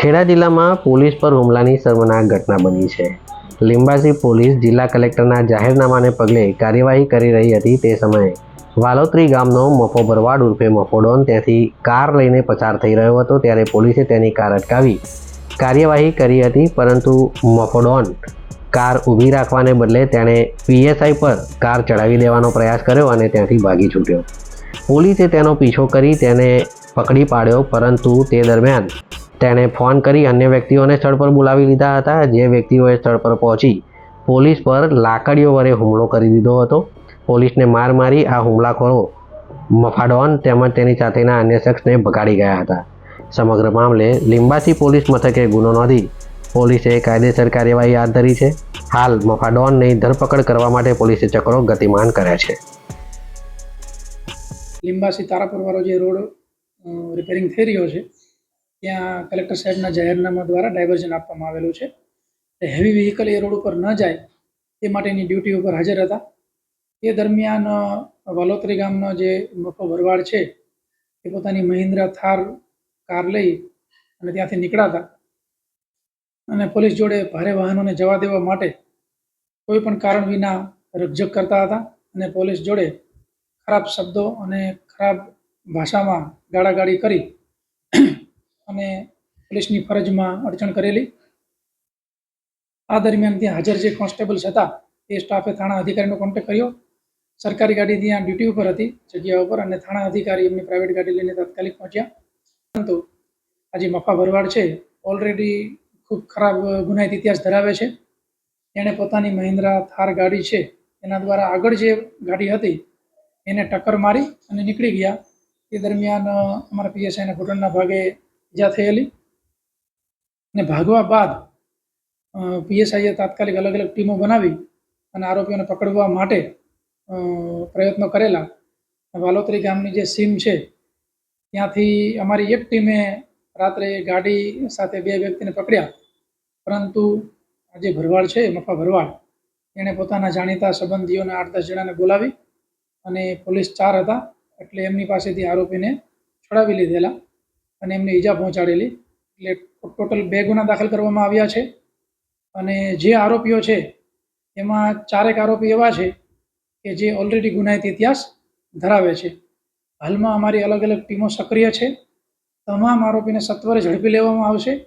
ખેડા જિલ્લામાં પોલીસ પર હુમલાની શર્મનાક ઘટના બની છે. લીંબાસી પોલીસ જિલ્લા કલેક્ટરના જાહેરનામાને પગલે કાર્યવાહી કરી રહી હતી તે સમયે. વાલોત્રી ગામનો મફો ભરવાડ ઉર્ફે મફોડોન ત્યાંથી કાર લઈને પસાર થઈ રહ્યો હતો ત્યારે પોલીસે તેની કાર અટકાવી કાર્યવાહી કરી હતી, પરંતુ મફોડોન કાર ઊભી રાખવાને બદલે તેણે પીએસઆઈ પર કાર ચડાવી દેવાનો પ્રયાસ કર્યો અને ત્યાંથી ભાગી છૂટ્યો. પોલીસે તેનો પીછો કરી તેને પકડી પાડ્યો, પરંતુ તે દરમિયાન તેણે ફોન કરી અન્ય વ્યક્તિઓને સ્થળ પર બોલાવી લીધા હતા. જે વ્યક્તિઓએ સ્થળ પર પહોંચી પોલીસ પર લાકડીઓ વડે હુમલો કરી દીધો હતો. પોલીસને માર મારી આ હુમલાખોરો મફાડોન તેમજ તેની સાથેના અન્ય શખ્સને ભગાડી ગયા હતા. સમગ્ર મામલે લિંબાસી પોલીસ મથકે ગુનો નોંધી પોલીસે કાયદેસર કાર્યવાહી હાથ ધરી છે. હાલ મફાડોનની ધરપકડ કરવા માટે પોલીસે ચક્રો ગતિમાન કર્યા છે. લીંબાસી તારાપુરવાળો જે રોડ રિપેરિંગ થઈ રહ્યો છે ત્યાં કલેક્ટર સાહેબના જાહેરનામા દ્વારા ડાયવર્ઝન આપવામાં આવેલું છે. હેવી વ્હીકલ એ રોડ ઉપર ન જાય તે માટેની ડ્યુટી ઉપર હાજર હતા. એ દરમિયાન વાલોત્રી ગામનો જે મોટો ભરવાડ છે, એ પોતાની મહિન્દ્રા થાર કાર લઈ અને ત્યાંથી નીકળ્યા હતા અને પોલીસ જોડે ભારે વાહનોને જવા દેવા માટે કોઈ પણ કારણ વિના રકઝક કરતા હતા અને પોલીસ જોડે ખરાબ શબ્દો અને ખરાબ ભાષામાં ગાળાગાળી કરી અને પોલીસની ફરજમાં અડચણ કરેલી. આ દરમિયાન ત્યાં હાજર જે કોન્સ્ટેબલ્સ હતા, એ સ્ટાફે થાણા અધિકારીનો કોન્ટેક્ટ કર્યો. સરકારી ગાડી ત્યાં ડ્યુટી ઉપર હતી, જગ્યા ઉપર, અને થાણા અધિકારી એમની પ્રાઇવેટ ગાડી લઈને તાત્કાલિક પહોંચ્યા. પરંતુ આ જે મફા ભરવાડ છે ઓલરેડી ખૂબ ખરાબ ગુનાહિત ઇતિહાસ ધરાવે છે. એણે પોતાની મહિન્દ્રા થાર ગાડી છે, એના દ્વારા આગળ જે ગાડી હતી, એને ટક્કર મારી અને નીકળી ગયા. એ દરમિયાન અમારા પીએસઆઈના ઘૂંટણના ભાગે ઈજા થયેલી અને ભાગવા બાદ પીએસઆઈએ તાત્કાલિક અલગ અલગ ટીમો બનાવી અને આરોપીઓને પકડવા માટે પ્રયત્નો કરેલા. વાલોત્રી ગામની જે સીમ છે, ત્યાંથી અમારી એક ટીમે રાત્રે ગાડી સાથે બે વ્યક્તિને પકડ્યા. પરંતુ આ જે ભરવાડ છે મફા ભરવાડ, એણે પોતાના જાણીતા સંબંધીઓને આઠ દસ જણાને બોલાવી અને પોલીસ ચાર હતા એટલે એમની પાસેથી આરોપીને છોડાવી લીધેલા. અને એમને ઈજા પહોંચાડેલી. એટલે ટોટલ બે ગુના દાખલ કરવામાં આવ્યા છે. અને જે આરોપીઓ છે, એમાં ચારેક આરોપી એવા છે કે જે ઓલરેડી ગુનાહિત ઇતિહાસ ધરાવે છે. હાલમાં અમારી અલગ અલગ ટીમો સક્રિય છે. તમામ આરોપીને સત્વરે ઝડપી લેવામાં આવશે.